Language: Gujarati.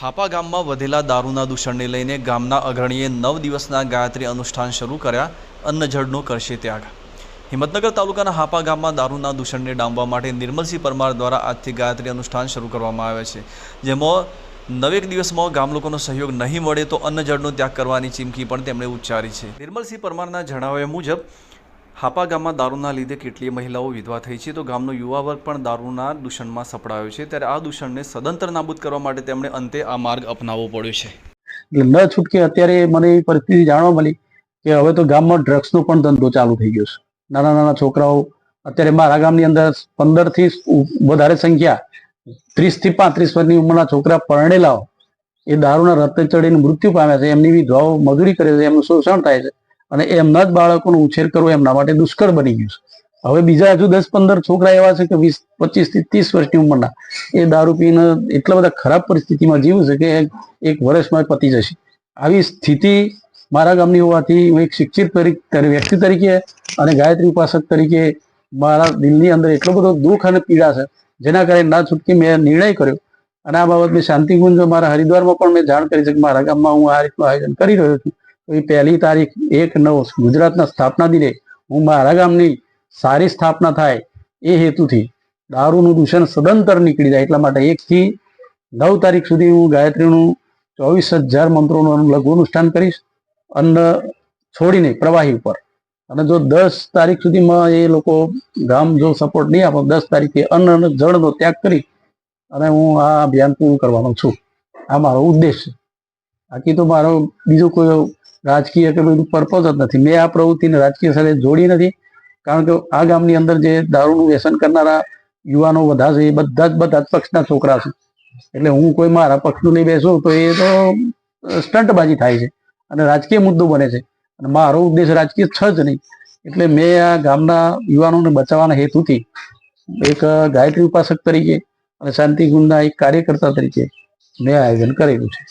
હાપા ગામમાં વધેલા દારૂના દૂષણને લઈને ગામના અગ્રણીએ નવ દિવસના ગાયત્રી અનુષ્ઠાન શરૂ કર્યા, અન્નજળનો કરશે ત્યાગ. હિંમતનગર તાલુકાના હાપા ગામમાં દારૂના દૂષણને ડામવા માટે નિર્મલસિંહ પરમાર દ્વારા આજથી ગાયત્રી અનુષ્ઠાન શરૂ કરવામાં આવે છે. જેમાં નવેક દિવસમાં ગામ લોકોનો સહયોગ નહીં મળે તો અન્નજળનો ત્યાગ કરવાની ચીમકી પણ તેમણે ઉચ્ચારી છે. નિર્મલસિંહ પરમારના જણાવ્યા મુજબ હાપા ગામમાં દારૂના લીધે કેટલીય મહિલાઓ વિધવા થઈ છે. તો ગામનો યુવા વર્ગ પણ દારૂના દૂષણમાં સપડાયો છે. ત્યારે આ દૂષણને સદંતર નાબૂદ કરવા માટે તેમણે અંતે આ માર્ગ અપનાવવો પડ્યો છે. એટલે ન છૂટકે અત્યારે મને એ પરિસ્થિતિ જાણવા મળી કે હવે તો ગામમાં ડ્રગ્સનો પણ ધંધો ચાલુ થઈ ગયો છે. નાના નાના છોકરાઓ, અત્યારે મારા ગામની અંદર પંદરથી વધારે સંખ્યા ત્રીસથી પાંત્રીસ વર્ષની ઉંમરના છોકરા પરણેલાઓ, એ દારૂના રસ્તે ચડીને મૃત્યુ પામ્યા છે. એમની વિધવાઓ મજૂરી કરે છે. એમનું શોષણ થાય છે. અને એમના જ બાળકોનો ઉછેર કરવો એમના માટે દુષ્કર બની ગયું છે. હવે બીજા હજુ દસ પંદર છોકરા એવા છે કે વીસ, પચીસથી ત્રીસ વર્ષની ઉંમરના. એ દારૂ પીને એટલા બધા ખરાબ પરિસ્થિતિમાં જીવું છે કે એક વર્ષમાં પતી જશે. આવી સ્થિતિ મારા ગામની હોવાથી હું એક શિક્ષિત વ્યક્તિ તરીકે અને ગાયત્રી ઉપાસક તરીકે મારા દિલની અંદર એટલો બધો દુઃખ અને પીડા છે, જેના કારણે ના છૂટકી મેં નિર્ણય કર્યો. અને આ બાબત મેં શાંતિકુંજ મારા હરિદ્વારમાં પણ મેં જાણ કરી છે કે મારા ગામમાં હું આ રીતનું આયોજન કરી રહ્યો છું એ પહેલી તારીખ એક નવ ગુજરાતના સ્થાપના દિને હું મારા ગામની સારી સ્થાપના થાય એ હેતુથી દારૂનું દૂષણ સદંતર નીકળી જાય એટલા માટે એકથી નવ તારીખ સુધી હું ગાયત્રીનું ચોવીસ હજાર મંત્રોનું લઘુ અનુષ્ઠાન કરીશ અન્ન છોડીને પ્રવાહી ઉપર. અને જો દસ તારીખ સુધીમાં એ લોકો ગામ જો સપોર્ટ નહીં આપો, દસ તારીખે અન્ન અને જળનો ત્યાગ કરી અને હું આ અભિયાન પૂરું કરવાનો છું. આ મારો ઉદ્દેશ બાકી તો મારો બીજો કોઈ રાજકીય કે બધું પર્પઝ જ નથી. મેં આ પ્રવૃત્તિને રાજકીય સાથે જોડી નથી. કારણ કે આ ગામની અંદર જે દારૂનું વ્યસન કરનારા યુવાનો બધા છે, એ બધા જ બધા જ પક્ષના છોકરા છે. એટલે હું કોઈ મારા પક્ષનું નહીં બેસું, તો એ તો સ્ટંટબાજી થાય છે અને રાજકીય મુદ્દો બને છે. અને મારો ઉદ્દેશ રાજકીય છે જ નહીં. એટલે મેં આ ગામના યુવાનોને બચાવવાના હેતુથી એક ગાયત્રી ઉપાસક તરીકે અને શાંતિકુંજના એક કાર્યકર્તા તરીકે મેં આયોજન કરેલું છે.